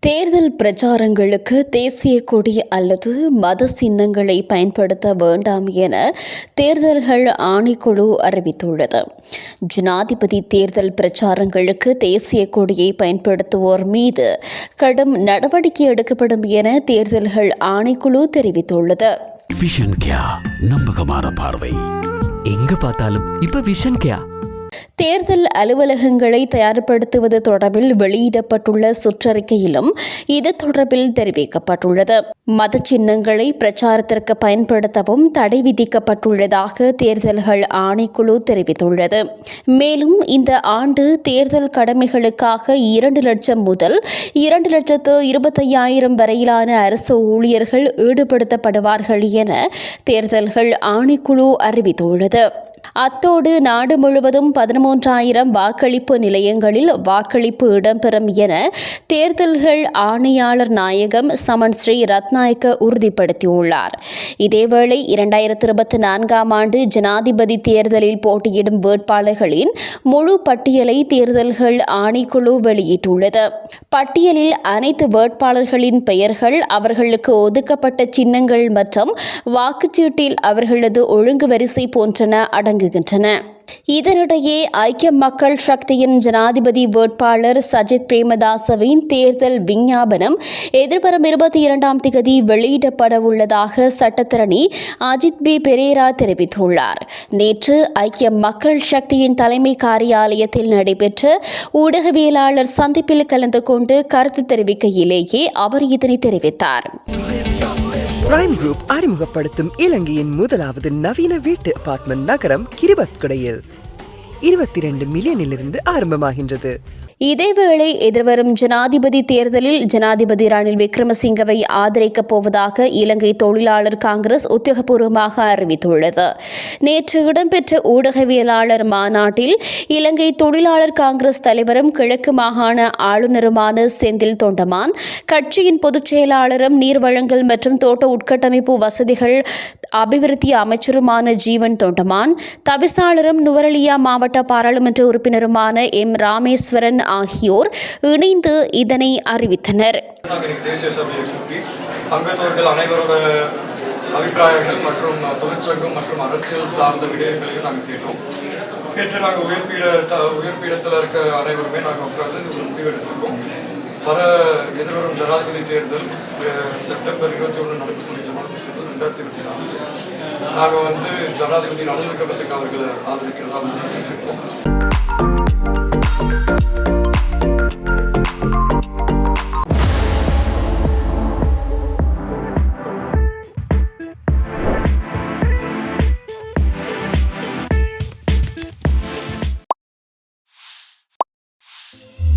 தேர்தல் பிரச்சாரங்களுக்கு தேசிய கொடி அல்லது மத சின்னங்களை பயன்படுத்த வேண்டாம் என தேர்தல்கள் ஆணைக்குழு அறிவித்துள்ளது. ஜனாதிபதி தேர்தல் பிரச்சாரங்களுக்கு தேசிய கொடியை பயன்படுத்துவோர் மீது கடும் நடவடிக்கை எடுக்கப்படும் என தேர்தல்கள் ஆணைக்குழு தெரிவித்துள்ளது. விஷன் கியா நம்பகமான பார்வை. எங்க பார்த்தாலும் இப்ப விஷன் கேயா தேர்தல் அலுவலகங்களை தயார்படுத்துவது தொடர்பில் வெளியிடப்பட்டுள்ள சுற்றறிக்கையிலும் இது தொடர்பில் தெரிவிக்கப்பட்டுள்ளது. மத சின்னங்களை பிரச்சாரத்திற்கு பயன்படுத்தவும் தடை விதிக்கப்பட்டுள்ளதாக தேர்தல்கள் ஆணைக்குழு தெரிவித்துள்ளது. மேலும் இந்த ஆண்டு தேர்தல் கடமைகளுக்காக இரண்டு லட்சம் முதல் இரண்டு லட்சத்து இருபத்தையாயிரம் வரையிலான அரசு ஊழியர்கள் ஈடுபடுத்தப்படுவார்கள் என தேர்தல்கள் ஆணைக்குழு அறிவித்துள்ளது. அத்தோடு நாடு முழுவதும் பதிமூன்றாயிரம் வாக்களிப்பு நிலையங்களில் வாக்களிப்பு இடம்பெறும் என தேர்தல்கள் ஆணையாளர் நாயகம் சமன் ஸ்ரீ ரத்நாயக்க உறுதிப்படுத்தியுள்ளார். இதேவேளை இரண்டாயிரத்தி இருபத்தி நான்காம் ஆண்டு ஜனாதிபதி தேர்தலில் போட்டியிடும் வேட்பாளர்களின் முழு பட்டியலை தேர்தல்கள் ஆணைக்குழு வெளியிட்டுள்ளது. பட்டியலில் அனைத்து வேட்பாளர்களின் பெயர்கள் அவர்களுக்கு ஒதுக்கப்பட்ட சின்னங்கள் மற்றும் வாக்குச்சீட்டில் அவர்களது ஒழுங்கு வரிசை போன்றன அடங்குகின்றன இதனிடையே ஐக்கிய மக்கள் சக்தியின் ஜனாதிபதி வேட்பாளர் சஜித் பிரேமதாசவின் தேர்தல் விஞ்ஞாபனம் எதிர்வரும் இருபத்தி இரண்டாம் திகதி வெளியிடப்பட உள்ளதாக சட்டத்தரணி அஜித் பி. பெரேரா தெரிவித்துள்ளார். நேற்று ஐக்கிய மக்கள் சக்தியின் தலைமை காரியாலயத்தில் நடைபெற்ற ஊடகவியலாளர் சந்திப்பில் கலந்து கொண்டு கருத்து தெரிவிக்கையிலேயே அவர் இதனை தெரிவித்தார். பிரைம் குரூப் அறிமுகப்படுத்தும் இலங்கையின் முதலாவது நவீன வீட்டு அபார்ட்மெண்ட் நகரம் கிரிபத்குடையில். இருபத்தி ரெண்டு மில்லியனிலிருந்து ஆரம்பமாகின்றது. இதேவேளை எதிர்வரும் ஜனாதிபதி தேர்தலில் ஜனாதிபதி ரணில் விக்ரமசிங்கவை ஆதரிக்கப் போவதாக இலங்கை தொழிலாளர் காங்கிரஸ் உத்தியோகபூர்வமாக அறிவித்துள்ளது. நேற்று இடம்பெற்ற ஊடகவியலாளர் மாநாட்டில் இலங்கை தொழிலாளர் காங்கிரஸ் தலைவரும் கிழக்கு மாகாண ஆளுநருமான செந்தில் தொண்டமான் கட்சியின் பொதுச் செயலாளரும் நீர் வழங்கல் மற்றும் தோட்ட உட்கட்டமைப்பு வசதிகள் அபிவிருத்தி அமைச்சருமான ஜீவன் தோண்டமான் தவிசாளரும் நுவரலியா மாவட்ட பாராளுமன்ற உறுப்பினருமான எம் ராமேஸ்வரன் ஆகியோர் இணைந்து இதனை அறிவித்தனர். அபிப்பிராயங்கள் மற்றும் தொழிற்சங்கம் மற்றும் அரசியல் சார்ந்த விடயங்களையும் நாங்கள் கேட்டோம். கேட்டு நாங்கள் உயர்பீட உயர்பீடத்தில் இருக்க அனைவருமே நாங்கள் உட்கார்ந்து ஒரு முடிவெடுத்திருக்கோம். வர எதிர்வரும் ஜனாதிபதி தேர்தல் செப்டம்பர் இருபத்தி ஒன்று நடக்கக்கூடிய என்ற திருப்திதான் நாங்கள் வந்து ஜனாதிபதி ரணில் விக்ரமசிங்க அவர்களை ஆதரிக்கிறதா செஞ்சிருக்கோம் you